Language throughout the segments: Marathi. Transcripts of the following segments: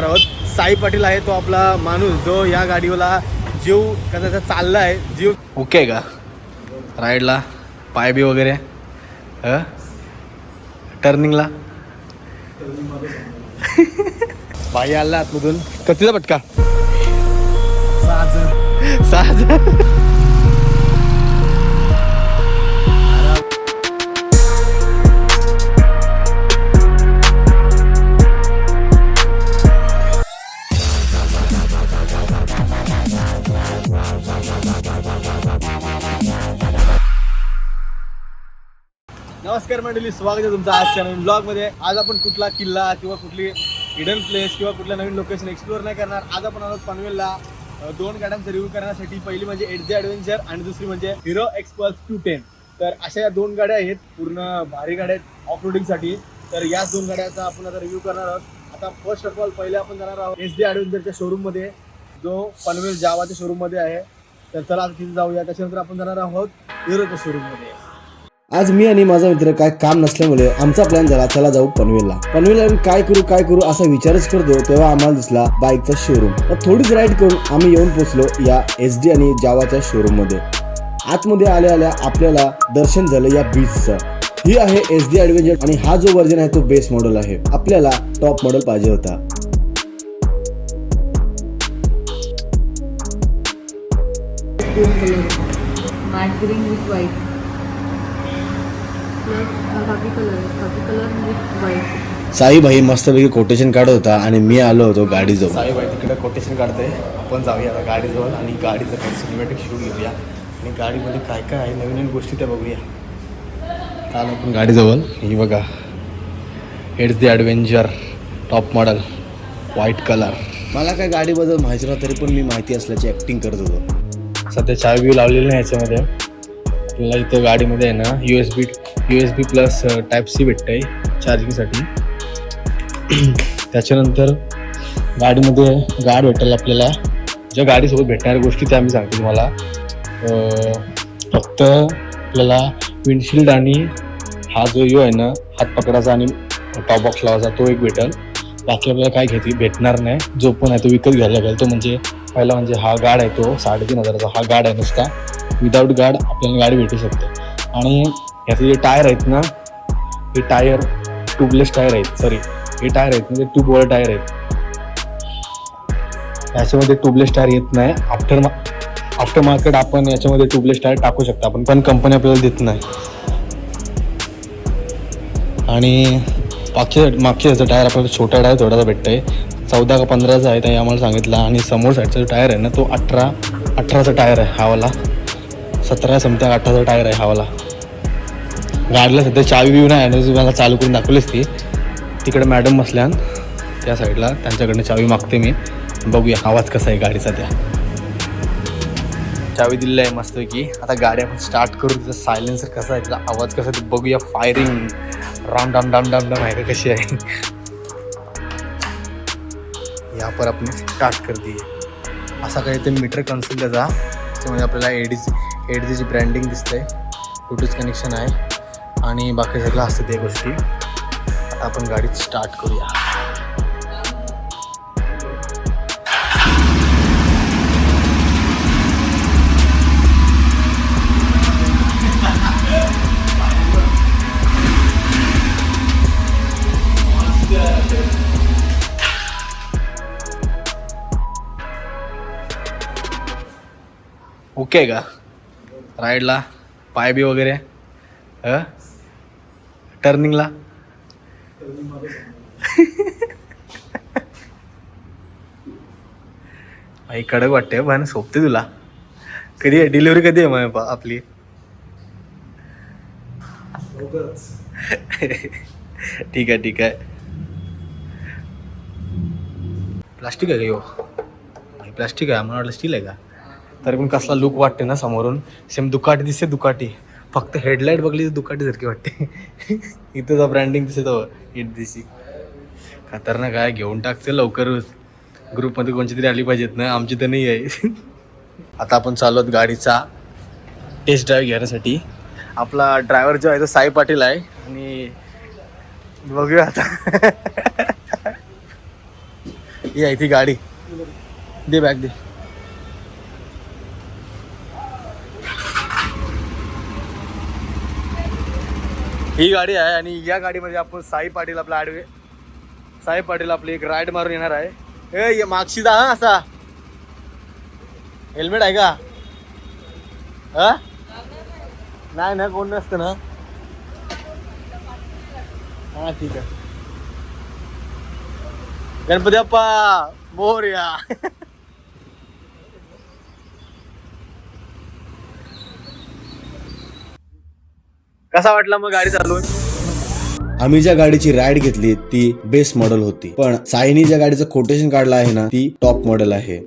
करणार आहोत. साई पाटील आहे तो आपला माणूस जो या गाडीला जीव कसा चालला आहे. जीव ओके का? राईडला पाय बी वगैरे. हं? टर्निंगला बाई आला आतमधून. कितीचा पटका? सहा हजार मंडळी स्वागत आहे तुमचं आजच्या नवीन ब्लॉगमध्ये आज आपण कुठला किल्ला किंवा कुठली हिडन प्लेस किंवा कुठलं नवीन लोकेशन एक्सप्लोअर नाही करणार. आज आपण आलो पनवेलला. दोन गाड्यांचा रिव्ह्यू करण्यासाठी पहिली म्हणजे एट जे ॲडव्हेंचर आणि दुसरी म्हणजे हिरो एक्सपर्स टू टेन तर अशा या दोन गाड्या आहेत पूर्ण भारी गाड्या आहेत ऑफ रोडिंगसाठी तर याच दोन गाड्याचा आपण आता रिव्ह्यू करणार आहोत. आता फर्स्ट ऑफ ऑल पहिले आपण जाणार आहोत एस डी ॲडव्हेंचरच्या शोरूममध्ये जो पनवेल जावाच्या शोरूममध्ये आहे. तर चला तिथे जाऊया. त्याच्यानंतर आपण जाणार आहोत हिरोच्या शोरूममध्ये आज मी आणि माझा मित्र काय काम नसल्यामुळे आमचा प्लॅन झाला चला जाऊ पनवेलला. पनवेलला आम्ही काय करू काय करू असा विचारच करतो तेव्हा आम्हाला दिसला बाईकचा शोरूम थोडीच राईड करून आम्ही येऊन पोहोचलो या एस डी आणि जावाच्या शोरूममध्ये. आतमध्ये आल्या आल्या आपल्याला दर्शन झालं या बीचचं ही आहे एस डी ॲडव्हेंचर आणि हा जो वर्जन आहे तो बेस मॉडेल आहे. आपल्याला टॉप मॉडेल पाहिजे होता. Green with white white Sai भाई मस्तपैकी कोटेशन काढत होता आणि मी आलो होतो गाडी जवळ साईबाई तिकडे कोटेशन काढते. आपण जाऊया आता गाडीजवळ आणि गाडीचं काही सिनेमॅटिक शूट घेऊया. आणि गाडीमध्ये काय काय आहे नवीन नवीन गोष्टी त्या बघूया. काल आपण गाडीजवळ ही बघा. It's the adventure top model white colour मला काय गाडीबद्दल माहिती नव्हतं तरी पण मी माहिती असल्याची ऍक्टिंग करत होतो. सध्या चावी व्यू लावलेली नाही याच्यामध्ये. आपल्याला इथं गाडीमध्ये आहे ना U S B U S B plus type C भेटतं आहे चार्जिंगसाठी त्याच्यानंतर गाडीमध्ये गाड भेटेल आपल्याला. ज्या गाडीसोबत भेटणाऱ्या गोष्टी त्या आम्ही सांगतो तुम्हाला. फक्त आपल्याला विंडशिल्ड आणि हा जो यो आहे ना हात पकडाचा आणि टॉप बॉक्स लावायचा तो एक भेटेल. बाकी आपल्याला काय घेते भेटणार नाही. जो पण आहे तो विकत घ्यायला लागेल. तो म्हणजे पहिला म्हणजे हा गाड आहे तो साडेतीन हजाराचा हा गाड आहे नुसता. विदाऊट गाड आपल्याला गाडी भेटू शकते. आणि ह्याचे जे टायर आहेत ना हे टायर ट्यूबलेस टायर आहेत सॉरी हे टायर आहेत म्हणजे ट्यूबवर टायर आहेत. याच्यामध्ये ट्यूबलेस टायर येत नाही. आफ्टर आफ्टर मार्केट आपण याच्यामध्ये ट्यूबलेस टायर टाकू शकतो. आपण पण कंपनी आपल्याला देत नाही. आणि मागच्या मागच्या याचा टायर आपल्याला छोटा टायर थोडासा भेटतंय. चौदा का पंधराचा आहे ते आम्हाला सांगितलं. आणि समोर साईडचा जो टायर आहे ना तो अठरा अठराचा टायर आहे हावाला सतरा समथिंग अठराचा टायर आहे हावाला. गाडीला सध्या चावी बिवी नाही आणि मला चालू करून दाखवलीच ती. तिकडे मॅडम बसल्यान त्या साईडला त्यांच्याकडनं चावी मागते मी. बघूया आवाज कसा आहे गाडीचा त्या. चावी दिलेली आहे मस्त की आता गाडी आपण स्टार्ट करू तिचा सायलेन्सर कसा आहे तिचा आवाज कसा आहे बघूया. फायरिंग राम डाम डाम डाम डाम आहे का कशी आहे. या पर आपण स्टार्ट कर असा काही ते मीटर कन्सोल त्याचा. त्यामुळे आपल्याला एडीची एडीची ब्रँडिंग दिसते ब्लूटूथ कनेक्शन आहे. आणि बाकी सगळं असतं त्या गोष्टी. आता आपण गाडी स्टार्ट करूया. ओके का राईडला पायबी वगैरे ह? टर्निंगला. आई कडक वाटते पण सोपते तुला. कधी आहे? डिलिव्हरी कधी आहे मग आपली? ठीक आहे ठीक आहे. प्लास्टिक आहे का यो? प्लास्टिक आहे मला वाटलं स्टील आहे का? तरी पण कसला लुक वाटते ना समोरून. सेम दुकाटी दिसते दुकाटी फक्त हेडलाईट बघली तर दुकाटी सारखी वाटते. इथं जा ब्रँडिंग दिसत इट दिसी खतरनाक आहे. घेऊन टाकते लवकरच ग्रुपमध्ये कोणची तरी आली पाहिजेत ना. आमची तर नाही आहे. आता आपण चालू आहोत गाडीचा टेस्ट ड्राईव्ह घेण्यासाठी. आपला ड्रायव्हर जो आहे तो साई पाटील आहे. आणि बघूया आता. ही आहे ती गाडी. दे बॅग दे. ही गाडी आहे आणि या गाडीमध्ये आपण साई पाटील आपला आडवे साई पाटील आपली एक राईड मारून येणार आहे. ए मागशी जा हा असा. हेल्मेट आहे का? हा? नाही ना कोण नसतं ना. हा ठीक आहे. गणपती बाप्पा मोरया. कसा वाटला मग गाडी चालवून? आम्ही ज्या गाडीची राईड घेतली ती बेस्ट मॉडेल होती. पण साईनी ज्या गाडीचं कोटेशन काढलं आहे ना ती टॉप मॉडेल आहे.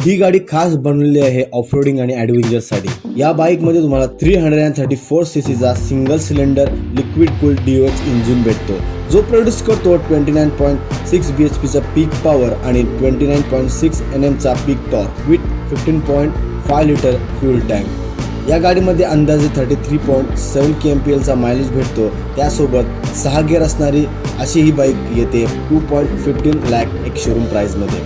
ही गाडी खास बनवलेली आहे ऑफ रोडिंग आणि ऍडव्हेंचरसाठी या बाईकमध्ये तुम्हाला three hundred and thirty four सीसीचा single cylinder liquid cool DOH engine भेटतो. जो प्रोड्यूस करतो twenty nine point six B H पीचा पीक पॉवर आणि twenty nine point six N एमचा peak torque with fifteen point five litre fuel tank या गाडीमध्ये अंदाजे thirty three point seven K M P एलचा mileage भेटतो. त्यासोबत सहा गिअर असणारी अशी ही बाईक येते टू पॉईंट फिफ्टीन लॅक एक शोरूम प्राईजमध्ये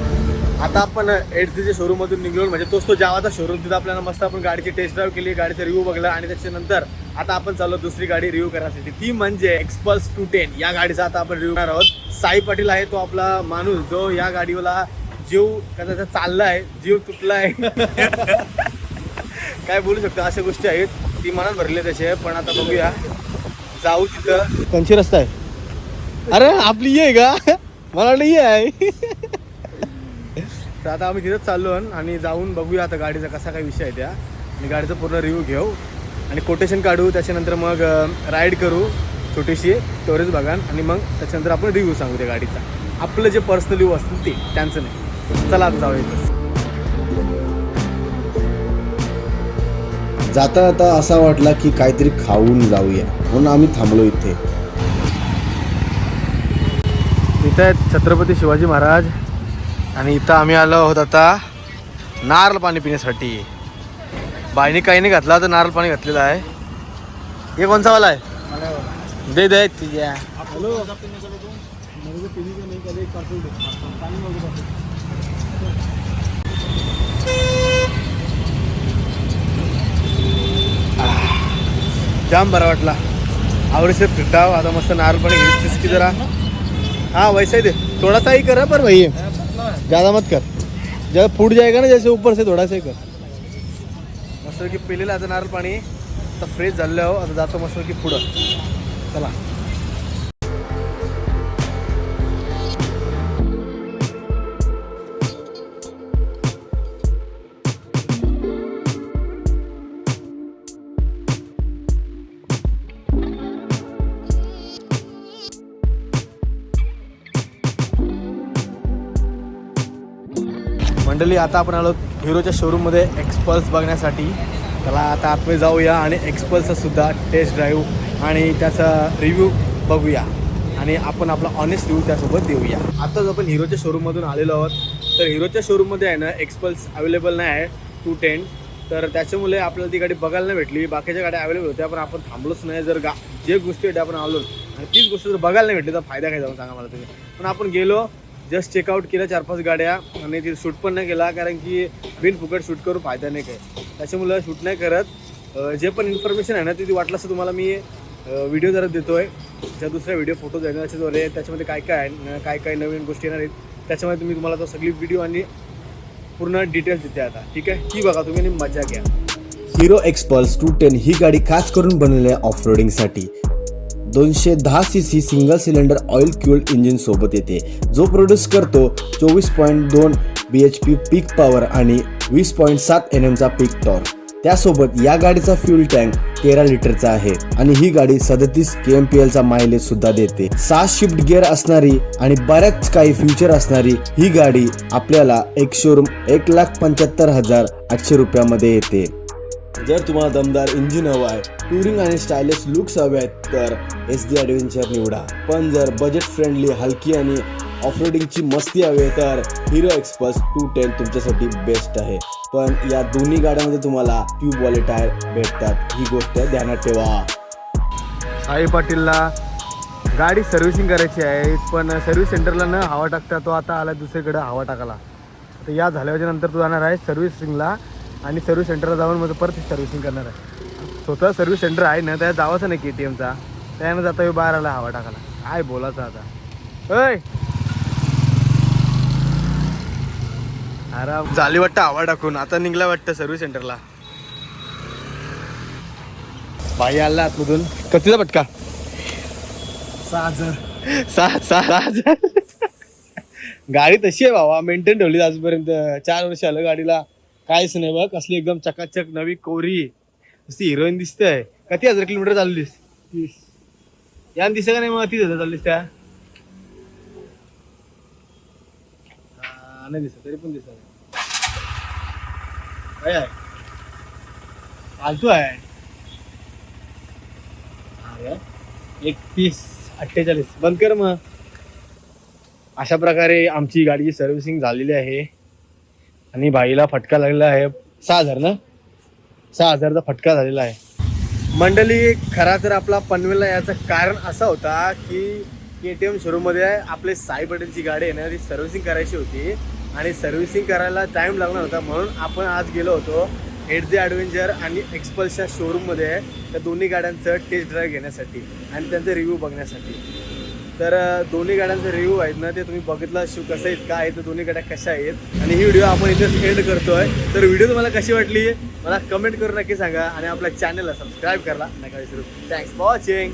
आता आपण एडसीच्या शोरूम मधून निघलो म्हणजे तोच तो जावाचा शोरूम तिथं आपल्याला मस्त आपण गाडीची टेस्ट ड्राईव्ह केली गाडीचा रिव्ह्यू बघला आणि त्याच्यानंतर आता आपण चाललो दुसरी गाडी रिव्ह्यू करण्यासाठी ती म्हणजे एक्सपल्स टू टेन या गाडीचा आता आपण रिव्ह्यू करणार आहोत. साई पाटील आहे तो आपला माणूस जो या गाडीवाला जीव कसा चाललाय जीव तुटलाय काय बोलू शकतो अशा गोष्टी आहेत. ती मनात भरले त्याचे पण आता बघूया. जाऊ तिथं. कोणची रस्ता आहे? अरे आपली ये आहे का मला वाटलं ये आहे. तर आता आम्ही तिथंच चाललो आणि जाऊन बघूया आता गाडीचा कसा काय विषय आहे त्या. आणि गाडीचा पूर्ण रिव्ह्यू घेऊ आणि कोटेशन काढू त्याच्यानंतर मग राईड करू छोटीशी स्टोरेज बघा आणि मग त्याच्यानंतर आपण रिव्ह्यू सांगू त्या गाडीचा. आपलं जे पर्सनल रिव्ह्यू असतील ते त्यांचं नाही. चला आता जाऊया जाता जाता असा वाटला की काहीतरी खाऊन जाऊया. म्हणून आम्ही थांबलो इथे. इथं छत्रपती शिवाजी महाराज. आणि इथं आम्ही आलो आहोत आता नारळ पाणी पिण्यासाठी. बाईने काही नाही घातला तर नारळ पाणी घातलेलं आहे. हे कोणचा वाला आहे? दे दे तिच्या जाम बरा वाटला. आवडीचे फिरताव आता मस्त नारळ पाणी घ्यायची चिसकी जरा. हा वैसा दे थोड़ा करा ही कर पर ज़्यादा मत कर. जब फूट जाएगा ना जैसे ऊपर से थोड़ा से कर. मस्त की पिलेलं आता नारळ पाणी आता फ्रेश झालं हो. आता जातो मस्त की पुढं. चला. मंडळी आता आपण आलो हिरोच्या शोरूममध्ये एक्सपल्स बघण्यासाठी. त्याला आता आतमध्ये जाऊया आणि एक्सपल्सचासुद्धा टेस्ट ड्राईव्ह आणि त्याचा रिव्ह्यू बघूया. आणि आपण आपला ऑनेस्ट रिव्ह्यू त्यासोबत देऊया. आताच आपण हिरोच्या शोरूममधून आलेलो आहोत. तर हिरोच्या शोरूममध्ये आहे ना एक्सपल्स अवेलेबल नाही आहे टू टेन तर त्याच्यामुळे आपल्याला ती गाडी बघायला नाही भेटली. बाकीच्या गाड्या अवेलेबल होत्या पण आपण थांबलोच नाही. जर गा जे गोष्टी आपण आलो आणि तीच गोष्ट जर बघायला नाही भेटली तर फायदा काय जाऊन सांगा मला तुम्ही. पण आपण गेलो जस्ट चेकआउट केलं चार पाच गाड्या आणि तिथे शूट पण नाही केला कारण की बिन फुकट शूट करून फायदा नाही काय त्याच्यामुळं शूट नाही करत. जे पण इन्फॉर्मेशन आहे ना ती वाटलं असं तुम्हाला मी व्हिडिओ जरा देतो आहे ज्या दुसऱ्या व्हिडिओ फोटोज आहे ना त्याच्याद्वारे त्याच्यामध्ये काय काय आहे काय काय नवीन गोष्टी येणार आहेत त्याच्यामध्ये तुम्ही तुम्हाला तो सगळी व्हिडिओ आणि पूर्ण डिटेल्स देते आता. ठीक आहे? ही बघा तुम्ही आणि मजा घ्या. हिरो एक्सपल्स टू टेन ही गाडी खास करून बनलेली आहे ऑफ रोडिंगसाठी दोनशे दहा C C single cylinder oil cooled engine सोबत येते. जो प्रोड्यूस करतो चोवीस पॉईंट दोन B H P peak power आणि वीस पॉईंट सात एन एमचा पीक टॉर्क त्यासोबत या गाडीचा फ्यूल टँक तेरा लिटरचा आहे आणि ही गाडी सदतीस के एम पी एलचा मायलेज सुद्धा देते. सहा शिफ्ट गिअर असणारी आणि बऱ्याच काही फ्युचर असणारी ही गाडी आपल्याला एक शोरूम एक लाख पंच्याहत्तर हजार आठशे रुपयामध्ये येते. जर तुम्हाला दमदार इंजिन हवं आहे टुरिंग आणि स्टायलिश लुक्स हवे आहेत तर एस डी ॲडव्हेंचर निवडा. पण जर बजेट फ्रेंडली हलकी आणि ऑफरोडिंगची मस्ती हवी तर हिरो एक्सप्रेस टू टेन तुमच्यासाठी बेस्ट आहे. पण या दोन्ही गाड्यांमध्ये तुम्हाला ट्यूबवाले टायर भेटतात. ही गोष्ट ध्यानात ठेवा. साई पाटीलला गाडी सर्व्हिसिंग करायची आहे पण सर्व्हिस सेंटरला न हवा टाकता तो आता आला दुसरीकडे हवा टाकाला तर या झाल्याच्यानंतर तू जाणार आहे सर्व्हिसिंगला आणि सर्व्हिस सेंटरला जाऊन मग परत सर्व्हिसिंग करणार आहे. स्वतः सर्व्हिस सेंटर आहे ना त्या जावाचं नाही के टी एमचा त्यानं जाता येऊ बाहेर आला हवा टाकाला काय बोलायचं आता? होय आराम. झाली वाटतं हवा टाकून. आता निघला वाटतं सर्व्हिस सेंटरला भाई आला आतमधून. कितीचा पटका सहा हजार सहा सहा हजार गाडी तशी आहे बाबा मेंटेन ठेवली आजपर्यंत. चार वर्ष आलं गाडीला. काहीच नाही बघ. कसली एकदम चकाचक नवी कोरी. नुसती हिरोईन दिसते किती हजार किलोमीटर चाललीस? तीस. यान दिसत का नाही मग? तीस हजार चाललीस त्या? हा, नाही दिसत तरी पण दिसत. काय आहे? फालतू आहे. अरे, एकतीस अठ्ठेचाळीस. बंद कर मग. अशा प्रकारे आमची गाडीची सर्व्हिसिंग झालेली आहे. आणि बाईला फटका लागलेला आहे. सहा हजार ना? सहा हजारचा फटका झालेला आहे. मंडळी खरा तर आपला पनवेलला याचं कारण असं होता की के टी एम शोरूममध्ये आपले साई पटेलची गाडी आहे ना ती सर्व्हिसिंग करायची होती आणि सर्व्हिसिंग करायला टाईम लागणार होता म्हणून आपण आज गेलो होतो एट जे ॲडव्हेंचर आणि एक्सपल्सच्या शोरूममध्ये त्या दोन्ही गाड्यांचं टेस्ट ड्राईव्ह घेण्यासाठी आणि त्यांचे रिव्ह्यू बघण्यासाठी. तर दोन्ही गाड्यांचे रिव्ह्यू आहेत ना ते तुम्ही बघितलं शिव कसं आहेत काय आहेत दोन्ही गाड्या कशा आहेत. आणि ही व्हिडिओ आपण इथेच एंड करतोय. तर व्हिडिओ तुम्हाला कशी वाटली? मला कमेंट करून नक्की सांगा आणि आपल्या चॅनलला सबस्क्राईब करा. नका विसरू. Thanks for watching